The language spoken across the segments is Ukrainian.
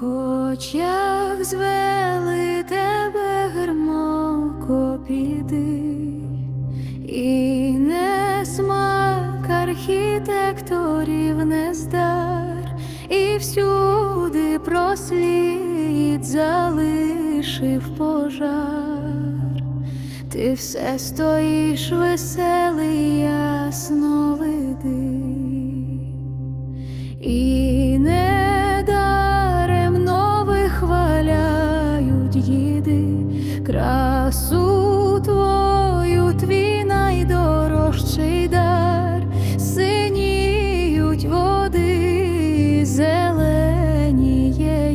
Хоч як звели тебе гермоко піди, і не смак архітекторів не здар, і всюди прослід залишив пожар. Ти все стоїш веселий, ясновидий. Красу твою, твій найдорожчий дар, синіють води, зеленіє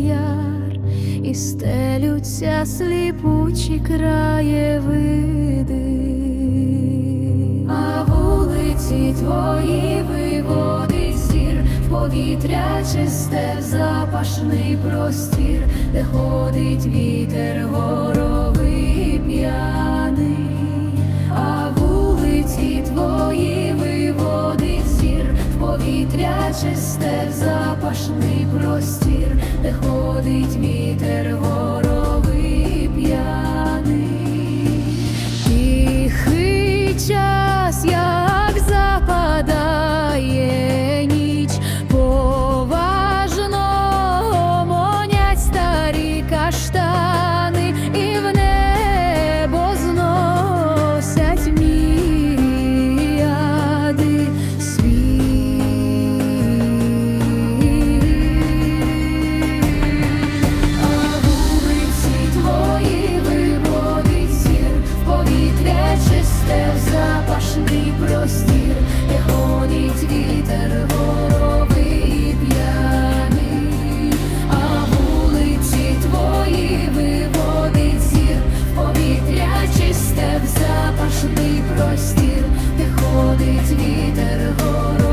яр, і стелються сліпучі краєвиди. А вулиці твої виводить зір. В повітря чисте, в запашний простір, де ходить вітер горовий чисте, в запашний простір, де ходить вітер стір, де ходить вітер гору